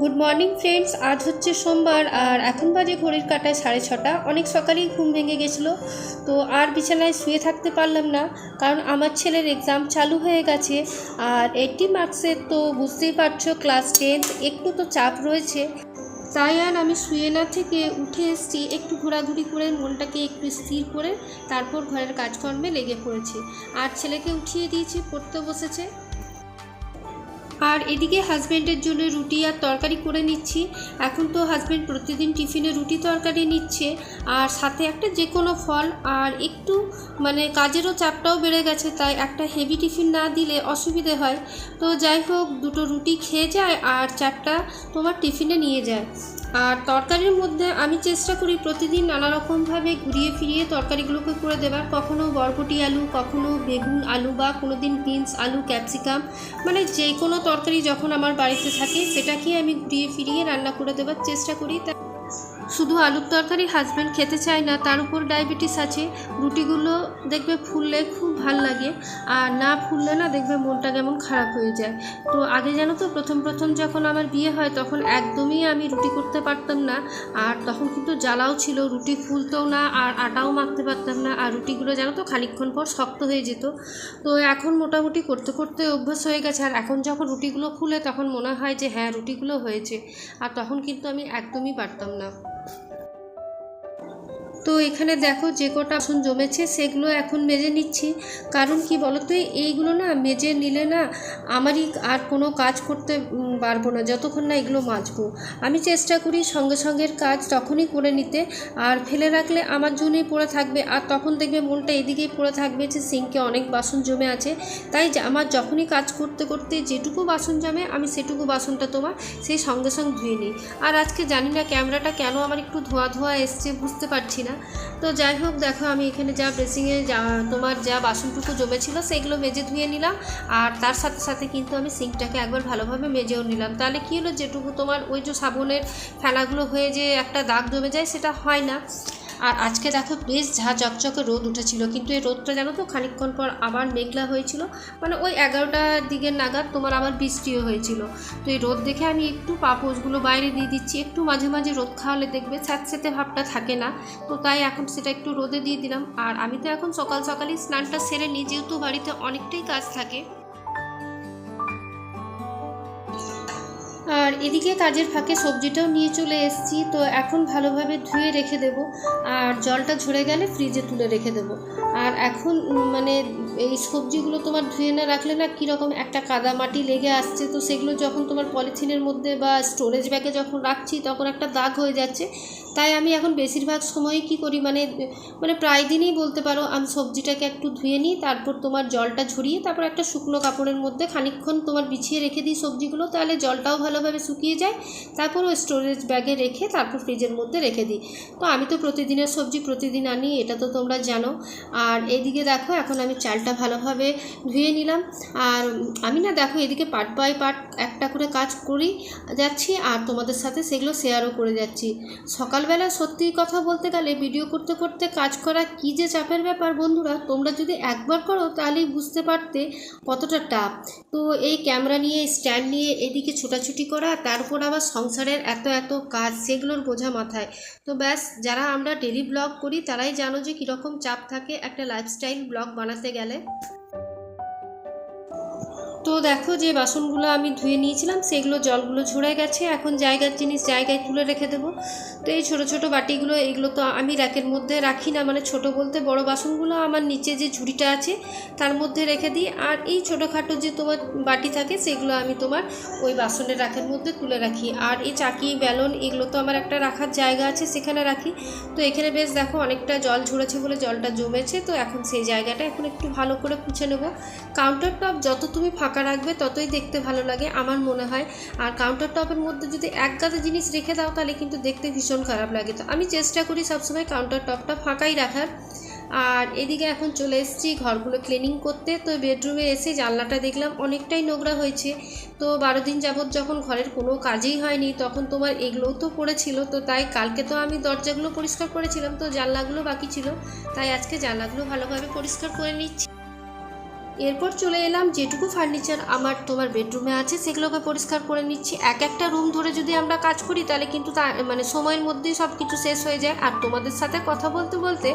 Good morning friends আজ হচ্ছে সোমবার, আর এখন বাজে ঘড়ির কাটায় সাড়ে ছটা। অনেক সকালেই ঘুম ভেঙে গেছিল, তো আর বিছানায় শুয়ে থাকতে পারলাম না, কারণ আমার ছেলের এক্সাম চালু হয়ে গেছে, আর এইটটি মার্কসের তো বুঝতেই পারছ ক্লাস টেন্থ একটু তো চাপ রয়েছে। তাই আর আমি শুয়ে না থেকে উঠে এসেছি, একটু ঘোরাঘুরি করে মনটাকে একটু স্থির করে, তারপর ঘরের কাজকর্মে লেগে পড়েছি। আর ছেলেকে উঠিয়ে দিয়েছি, পড়তে বসেছে। আর এদিকে হাজব্যান্ডের জন্য রুটি আর তরকারি করে নিচ্ছি। এখন তো হাজব্যান্ড প্রতিদিন টিফিনে রুটি তরকারি নিচ্ছে। আর সাথে একটা যে কোনো ফল। আর একটু মানে কাজেরও চাপটাও বেড়ে গেছে, তাই একটা হেভি টিফিন না দিলে অসুবিধে হয়। তো যাই হোক, দুটো রুটি খেয়ে যায় আর চারটা তোমার টিফিনে নিয়ে যায়। আর তরকারির মধ্যে আমি চেষ্টা করি প্রতিদিন নানা রকমভাবে ঘুরিয়ে ফিরিয়ে তরকারিগুলোকে করে দেবার। কখনও বরবটি আলু কখনও বেগুন আলু বা কোনো দিন বিনস, আলু, ক্যাপসিকাম মানে যে কোনো তরকারি যখন আমার বাড়িতে থাকে সেটাকে আমি ঘুরিয়ে ফিরিয়ে রান্না করে দেবার চেষ্টা করি। শুধু আলুর তরকারি হাজব্যান্ড খেতে চায় না, তার উপর ডায়াবেটিস আছে। রুটিগুলো দেখবে ফুললে খুব ভালো লাগে, আর না ফুললে না দেখবে মনটা কেমন খারাপ হয়ে যায়। তো আগে জানো তো, প্রথম প্রথম যখন আমার বিয়ে হয়, তখন একদমই আমি রুটি করতে পারতাম না, আর তখন কিন্তু জ্বালাও ছিল, রুটি ফুলতেও না, আর আটাও মাখতে পারতাম না, আর রুটিগুলো জানো তো, খানিকক্ষণ পর শক্ত হয়ে যেত। তো এখন মোটামুটি করতে করতে অভ্যাস হয়ে গেছে, আর এখন যখন রুটিগুলো ফুলে তখন মনে হয় যে হ্যাঁ রুটিগুলো হয়েছে, আর তখন কিন্তু আমি একদমই পারতাম না। তো এখানে দেখো যে কটা বাসন জমেছে, সেগুলো এখন মেজে নিচ্ছি। কারণ কি বলতো, এইগুলো না মেজে নিলে না আমারই আর কোনো কাজ করতে পারব না। যতক্ষণ না এগুলো মাজবো। আমি চেষ্টা করি সঙ্গে সঙ্গের কাজ তখনই করে নিতে। আর ফেলে রাখলে আমার জন্যই পড়ে থাকবে। আর তখন দেখবে মনটা এদিকেই পড়ে থাকবে যে সিঙ্কে অনেক বাসন জমে আছে। তাই আমার যখনই কাজ করতে করতে যেটুকু বাসন জমে, আমি সেটুকু বাসনটা তোমার সেই সঙ্গে সঙ্গে ধুয়ে নিই। আর আজকে জানি না ক্যামেরাটা কেন আমার একটু ধোয়া ধোয়া এসছে, বুঝতে পারছি না। তো যাই হোক, দেখো আমি এখানে যা ড্রেসিংয়ে যা, তোমার যা বাসনটুকু জমেছিল সেগুলো মেজে ধুয়ে নিলাম। আর তার সাথে সাথে কিন্তু আমি সিঙ্কটাকে একবার ভালোভাবে মেজেও নিলাম। তাহলে কী হলো, যেটুকু তোমার ওই যে সাবনের ফেলাগুলো হয়ে যে একটা দাগ জমে যায়, সেটা হয় না। আর আজকে দেখো বেশ ঝা চকচকে রোদ উঠেছিল, কিন্তু এই রোদটা জানো তো খানিকক্ষণ পর আবার মেঘলা হয়েছিল মানে ওই এগারোটার দিকের নাগাদ তোমার আবার বৃষ্টিও হয়েছিল। তো এই রোদ দেখে আমি একটু পাপোশগুলো বাইরে দিয়ে দিচ্ছি, একটু মাঝে মাঝে রোদ খাওয়ালে দেখবে স্যাঁতস্যাঁতে ভাবটা থাকে না। তো তাই এখন সেটা একটু রোদে দিয়ে দিলাম, আর আমি তো এখন সকাল সকালই স্নানটা সেরে নিই যেহেতু বাড়িতে অনেকটাই কাজ থাকে। আর এদিকে কাজের ফাঁকে সবজিটাও নিয়ে চলে এসেছি, তো এখন ভালোভাবে ধুয়ে রেখে দেব। আর জলটা ঝরে গেলে ফ্রিজে তুলে রেখে দেব। আর এখন মানে এই সবজিগুলো তোমার ধুয়ে না রাখলে না কীরকম একটা কাদা মাটি লেগে আসছে, তো সেগুলো যখন তোমার পলিথিনের মধ্যে বা স্টোরেজ ব্যাগে যখন রাখছি, তখন একটা দাগ হয়ে যাচ্ছে। তাই আমি এখন বেশিরভাগ সময়ই কী করি মানে মানে প্রায় দিনই বলতে পারো, আমি সবজিটাকে একটু ধুয়ে নিই, তারপর তোমার জলটা ঝরিয়ে, তারপর একটা শুকনো কাপড়ের মধ্যে খানিকক্ষণ তোমার বিছিয়ে রেখে দিই সবজিগুলো, তাহলে জলটাও ভালোভাবে শুকিয়ে যায়, তারপর ওই স্টোরেজ ব্যাগে রেখে তারপর ফ্রিজের মধ্যে রেখে দিই। তো আমি তো প্রতিদিনের সবজি প্রতিদিন আনি, এটা তো তোমরা জানো। আর এদিকে দেখো, এখন আমি চালটা ভালোভাবে ধুয়ে নিলাম। আর আমি না দেখো, এদিকে পার্ট বাই পার্ট একটা করে কাজ করি যাচ্ছি, আর তোমাদের সাথে সেগুলো শেয়ারও করে যাচ্ছি। সকালবেলা সত্যি কথা বলতে গেলে ভিডিও করতে করতে কাজ করা কী যে চাপের ব্যাপার বন্ধুরা, তোমরা যদি একবার করো, তাহলেই বুঝতে পারতে কতটা টাফ। তো এই ক্যামেরা নিয়ে স্ট্যান্ড নিয়ে, এদিকে ছোটাছুটি করা, তারপর আবার সংসারের এত এত কাজ, সেগুলোর বোঝা মাথায়। তো ব্যাস, যারা আমরা ডেলি ব্লগ করি, তারাই জানো যে কীরকম চাপ থাকে একটা লাইফস্টাইল ব্লগ বানাতে গেলে। তো দেখো যে বাসনগুলো আমি ধুয়ে নিয়েছিলাম, সেগুলো জলগুলো ঝরে গেছে। এখন জায়গার জিনিস জায়গায় তুলে রেখে দেবো। তো এই ছোটো ছোটো বাটিগুলো এইগুলো তো আমি র্যাকের মধ্যে রাখি না মানে ছোট বলতে বড় বাসনগুলো আমার নিচে যে ঝুড়িটা আছে, তার মধ্যে রেখে দিই। আর এই ছোটোখাটো যে তোমার বাটি থাকে, সেগুলো আমি তোমার ওই বাসনের রাখের মধ্যে তুলে রাখি। আর এই চাকি বেলন এগুলো তো আমার একটা রাখার জায়গা আছে, সেখানে রাখি। তো এখানে বেশ দেখো অনেকটা জল ঝরেছে বলে জলটা জমেছে, তো এখন সেই জায়গাটা এখন একটু ভালো করে পুছে নেব। কাউন্টার টপ যত তুমি ফাঁকা রাখবে, ততই দেখতে ভালো লাগে আমার মনে হয়। আর কাউন্টার টপের মধ্যে যদি এক গাদা জিনিস রেখে দাও, তাহলে কিন্তু দেখতে ভীষণ খারাপ লাগে। তো আমি চেষ্টা করি সবসময় কাউন্টার টপটা ফাঁকাই রাখার। আর এদিকে এখন চলে এসেছি ঘরগুলো ক্লিনিং করতে। তো বেডরুমে এসে জানলাটা দেখলাম, অনেকটাই নোংরা হয়েছে। তো বারো দিন যাবৎ যখন ঘরের কোনো কাজেই হয়নি, তখন তোমার এগুলোও তো পড়েছিল। তো তাই কালকে তো আমি দরজাগুলো পরিষ্কার করেছিলাম, তো জানলাগুলো বাকি ছিল। তাই আজকে জানলাগুলো ভালোভাবে পরিষ্কার করে নিচ্ছি। এরপর চলে এলাম, যেটুকু ফার্নিচার আমার তোমার বেডরুমে আছে সেগুলোকে পরিষ্কার করে নিচ্ছি। এক একটা রুম ধরে যদি আমরা কাজ করি, তাহলে কিন্তু তা মানে সময়ের মধ্যেই সব কিছু শেষ হয়ে যায়। আর তোমাদের সাথে কথা বলতে বলতে,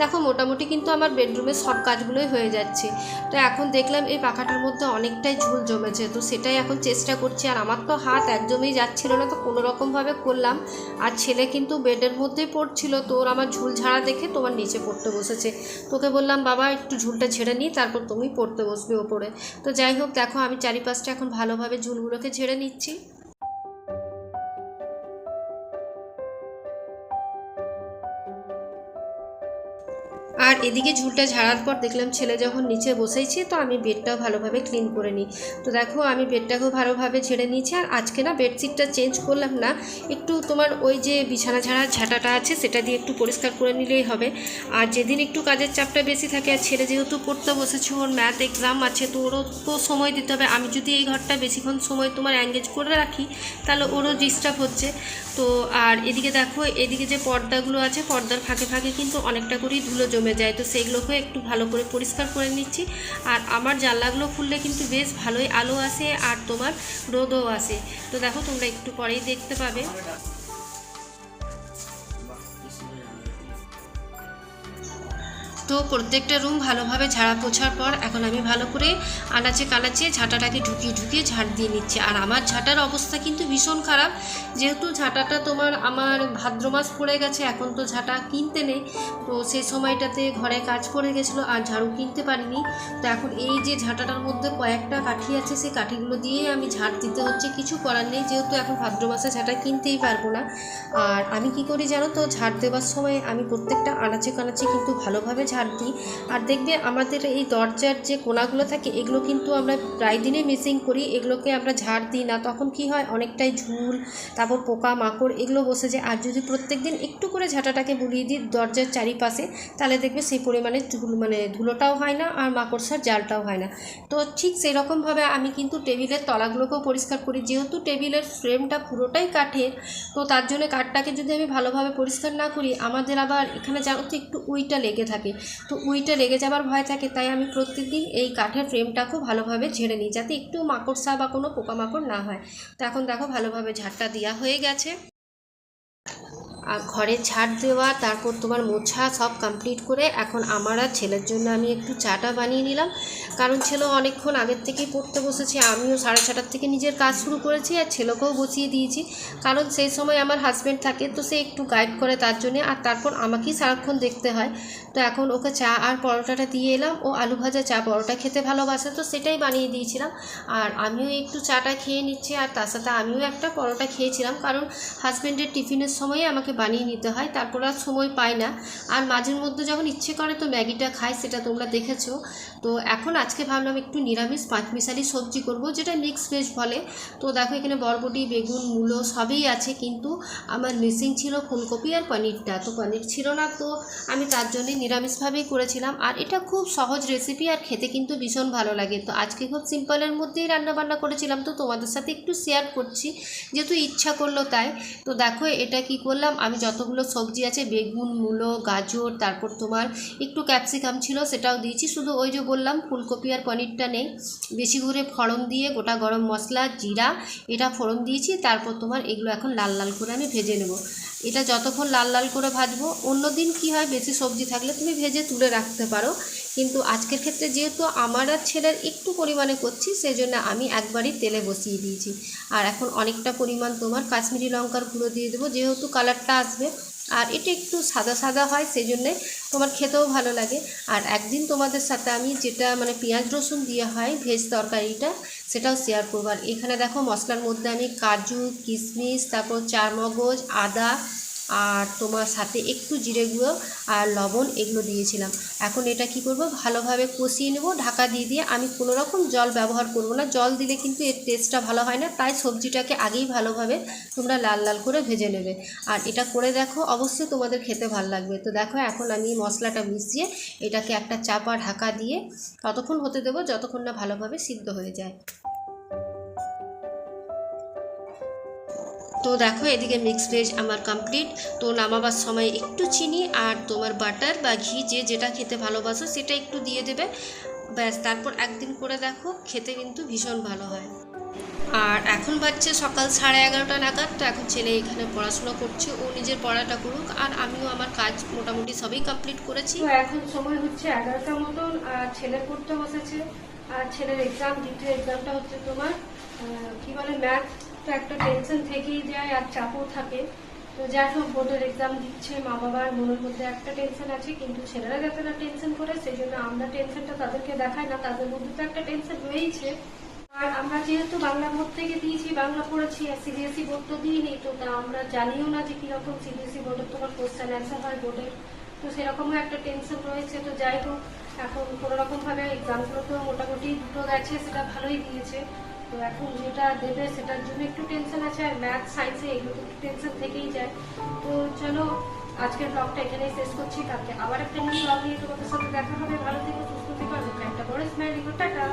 দেখো মোটামুটি কিন্তু আমার বেডরুমের সব কাজগুলোই হয়ে যাচ্ছে। তো এখন দেখলাম এই পাখাটার মধ্যে অনেকটাই ঝুল জমেছে, তো সেটাই এখন চেষ্টা করছি। আর আমার তো হাত একদমই যাচ্ছিল না, তো কোনো রকমভাবে করলাম। আর ছেলে কিন্তু বেডের মধ্যেই পড়ছিল, তো ওর আমার ঝুল ঝাড়া দেখে তোমার নিচে পড়তে বসেছে। তোকে বললাম, বাবা, একটু ঝুলটা ঝেড়ে নিই তারপর তুমি পড়তে বসবে ওপরে। তো যাই হোক দেখো আমি চারিপাশটা এখন ভালোভাবে ঝুলগুলোকে ঝেড়ে নিচ্ছি। এদিকে ঝুলটা ঝাড়ার পর দেখলাম ছেলে যখন নিচে বসেছে তো আমি বেডটাও ভালোভাবে ক্লিন করে নিই। তো দেখো, আমি বেডটাকেও ভালোভাবে ঝেড়ে নিয়েছি, আর আজকে না বেডশিটটা চেঞ্জ করলাম না। একটু তোমার ওই যে বিছানা ঝাড়ার ঝাঁটাটা আছে, সেটা দিয়ে একটু পরিষ্কার করে নিলেই হবে। আর যেদিন একটু কাজের চাপটা বেশি থাকে, আর ছেলে যেহেতু পড়তে বসেছে, ওর ম্যাথ এক্সাম আছে, তো ওরও তো সময় দিতে হবে। আমি যদি এই ঘরটা বেশিক্ষণ সময় তোমার অ্যাঙ্গেজ করে রাখি, তাহলে ওরও ডিস্টার্ব হচ্ছে। তো আর এদিকে দেখো, এদিকে যে পর্দাগুলো আছে, পর্দার ফাঁকে ফাঁকে কিন্তু অনেকটা করেই ধুলো জমে যায়। তো সেইগুলোকে একটু ভালো করে পরিষ্কার করে নিচ্ছি। আর আমার জানলাগুলো খুললে কিন্তু বেশ ভালোই আলো আসে আর তোমার রোদও আসে। তো দেখো, তোমরা একটু পরেই দেখতে পাবে। তো প্রত্যেকটা রুম ভালোভাবে ঝাড়া পোছার পর এখন আমি ভালো করে আনাচে কানাচে ঝাঁটাটাকে ঢুকিয়ে ঢুকিয়ে ঝাড় দিয়ে নিচ্ছি। আর আমার ঝাঁটার অবস্থা কিন্তু ভীষণ খারাপ। যেহেতু ঝাঁটাটা তোমার আমার ভাদ্র মাস পড়ে গেছে, এখন তো ঝাঁটা কিনতে নেই। তো সেই সময়টাতে ঘরে কাজ পড়ে গেছিল আর ঝাড়ু কিনতে পারিনি। তো এখন এই যে ঝাঁটাটার মধ্যে কয়েকটা কাঠি আছে, সেই কাঠিগুলো দিয়ে আমি ঝাড় দিতে হচ্ছে। কিছু করার নেই, যেহেতু এখন ভাদ্র মাসে ঝাঁটা কিনতেই পারব না। আর আমি কি করি জানো তো ঝাড় দেওয়ার সময় আমি প্রত্যেকটা আনাচে কানাচে কিন্তু ভালোভাবে ঝাড় দিই আর দেখবে আমাদের এই দরজার যে কোনাগুলো থাকে, এগুলো কিন্তু আমরা প্রায় দিনে মিসিং করি। এগুলোকে আমরা ঝাড় দিই না। তখন কি হয়? অনেকটাই ঝুল, তারপর পোকা মাকড় এগুলো বসে যায়। আর যদি প্রত্যেক দিন একটু করে ঝাঁটাটাকে বুলিয়ে দিই দরজার চারিপাশে, তাহলে দেখবে সেই পরিমাণে মানে ধুলোটাও হয় না আর মাকড়সার জালটাও হয় না। তো ঠিক সেই রকমভাবে আমি কিন্তু টেবিলের তলাগুলোকেও পরিষ্কার করি। যেহেতু টেবিলের ফ্রেমটা পুরোটাই কাঠের, তো তার জন্য কাঠটাকে যদি আমি ভালোভাবে পরিষ্কার না করি, আমাদের আবার এখানে জানো তো একটু উইটা লেগে থাকে। তো উইটা লেগে যাবার ভয় থাকে, তাই আমি প্রত্যেকদিন এই কাঠের ফ্রেমটাকেও ভালোভাবে ঝেড়ে নিই, যাতে একটু মাকড়সা বা কোনো পোকামাকড় না হয়। তো এখন দেখো ভালোভাবে ঝাড়টা দেওয়া হয়ে গেছে। ঘরে ঝাড় দেওয়া, তারপর তোমার মোছা সব কমপ্লিট করে এখন আমার আর ছেলের জন্য আমি একটু চাটা বানিয়ে নিলাম। কারণ ছেলে অনেকক্ষণ আগের থেকেই পড়তে বসেছে, আমিও সাড়ে ছটার থেকে নিজের কাজ শুরু করেছি আর ছেলেকেও বসিয়ে দিয়েছি। কারণ সেই সময় আমার হাজব্যান্ড থাকে, তো সে একটু গাইড করে তার জন্যে আর তারপর আমাকেই সারাক্ষণ দেখতে হয়। তো এখন ওকে চা আর পরোটাটা দিয়ে এলাম। ও আলু ভাজা চা, পরোটা খেতে ভালোবাসে, তো সেটাই বানিয়ে দিয়েছিলাম। আর আমিও একটু চাটা খেয়ে নিচ্ছি, আর তার সাথে আমিও একটা পরোটা খেয়েছিলাম। কারণ হাজব্যান্ডের টিফিনের সময়ে আমাকে বানিয়ে নিতে হয়, তারপর আর সময় পাই না। আর মাঝের মধ্যে যখন ইচ্ছে করে তো ম্যাগিটা খাই, সেটা তোমরা দেখেছ। তো এখন আজকে ভাবলাম একটু নিরামিষ পাঁচমিশালি সবজি করব, যেটা মিক্স ভেজ বলে। তো দেখো এখানে বরবটি, বেগুন, মূলো সবই আছে, কিন্তু আমার মিসিং ছিল ফুলকপি আর পনিরটা। তো পনির ছিল না, তো আমি তার জন্যে নিরামিষভাবেই করেছিলাম। আর এটা খুব সহজ রেসিপি আর খেতে কিন্তু ভীষণ ভালো লাগে। তো আজকে খুব সিম্পলের মধ্যেই রান্নাবান্না করেছিলাম। তো তোমাদের সাথে একটু শেয়ার করছি, যেহেতু ইচ্ছা করল তাই। তো দেখো এটা কি করলাম আমি যতগুলো সবজি আছে, বেগুন, মূলো, গাজর, তারপর তোমার একটু ক্যাপসিকাম ছিল সেটাও দিয়েছি। শুধু ওই যে বললাম, ফুলকপি আর পনিরটা নেই। বেশি করে ফড়ন দিয়ে গোটা গরম মশলা, জিরা, এটা ফোড়ন দিয়েছি। তারপর তোমার এগুলো এখন লাল লাল করে আমি ভেজে নেব। এটা যতক্ষণ লাল লাল করে ভাজবো অন্য দিন কী হয়, বেশি সবজি থাকলে তুমি ভেজে তুলে রাখতে পারো। কিন্তু আজকের ক্ষেত্রে যেহেতু আমার আর ছেলের একটু পরিমাণে করছি সেই জন্য আমি একবারই তেলে বসিয়ে দিয়েছি। আর এখন অনেকটা পরিমাণ তোমার কাশ্মীরি লঙ্কার গুঁড়ো দিয়ে দেবো, যেহেতু কালারটা আসবে। আর এটা একটু সাদা সাদা হয় সেই জন্যে তোমার খেতেও ভালো লাগে। আর একদিন তোমাদের সাথে আমি যেটা মানে পেঁয়াজ রসুন দিয়ে হয় ভেজ তরকারিটা, সেটাও শেয়ার করব। আর এখানে দেখো মশলার মধ্যে আমি কাজু, কিশমিশ, তারপর চারমগজ, আদা আর তোমার সাথে একটু জিরে গুঁড়ো আর লবণ এগুলো দিয়েছিলাম। এখন এটা কি করব? ভালোভাবে কষিয়ে নেব, ঢাকা দিয়ে দিয়ে আমি কোনো রকম জল ব্যবহার করব না। জল দিলে কিন্তু এর টেস্টটা ভালো হয় না, তাই সবজিটাকে আগেই ভালোভাবে তোমরা লাল লাল করে ভেজে নেবে। আর এটা করে দেখো, অবশ্যই তোমাদের খেতে ভালো লাগবে। তো দেখো, এখন আমি মশলাটা মিশিয়ে এটাকে একটা চাপা ঢাকা দিয়ে ততক্ষণ হতে দেবো, যতক্ষণ না ভালোভাবে সিদ্ধ হয়ে যায়। তো দেখো, এদিকে মিক্স ভেজ আমার কমপ্লিট তো নামাবার সময় একটু চিনি আর তোমার বাটার বা ঘি যে যেটা খেতে ভালোবাসো সেটা একটু দিয়ে দেবে। ব্যাস, তারপর একদিন করে দেখো, খেতে কিন্তু ভীষণ ভালো হয়। আর এখন বাজছে সকাল সাড়ে এগারোটা নাগাদ, তো এখন ছেলে এখানে পড়াশোনা করছে, ও নিজের পড়াটা করুক, আর আমিও আমার কাজ মোটামুটি সবই কমপ্লিট করেছি। এখন সময় হচ্ছে এগারোটার মতন, আর ছেলে পড়তে বসেছে। আর ছেলের এক্সাম দ্বিতীয় এক্সামটা হচ্ছে তোমার কি বলে ম্যাথ তো একটা টেনশন থেকেই যায় আর চাপও থাকে। তো যাই হোক, বোর্ডের এক্সাম দিচ্ছে, মা বাবার মনের মধ্যে একটা টেনশন আছে, কিন্তু ছেলেরা যাতে না টেনশন করে সেই জন্য আমরা টেনশনটা তাদেরকে দেখাই না, তাদের মধ্যে তো একটা টেনশন রয়েইছে। আর আমরা যেহেতু বাংলা বোর্ড থেকে দিয়েছি, বাংলা পড়েছি আর সিবিএসসি বোর্ড তো দিইনি, তো তা আমরা জানিও না যে কীরকম সিবিএসসি বোর্ডের তোমার কোশ্চেন অ্যান্সার হয় বোর্ডের। তো সেরকমও একটা টেনশন রয়েছে, তো যাই হোক, এখন কোনো রকম এক্সামগুলো তো মোটামুটি দুটো গেছে সেটা ভালোই দিয়েছে। তো এখন যেটা দেবে সেটার জন্য একটু টেনশন আছে আর ম্যাথ সায়েন্সে এগুলো তো একটু টেনশন থেকেই যায়। তো চলো, আজকের ব্লগটা এখানেই শেষ করছি। কালকে আবার একটা নিউ ব্লগ নিয়ে তোমাদের সাথে দেখা হবে। ভালো থেকে, সুস্থ থেকো, আর একটা বড় স্মাইল টাটা!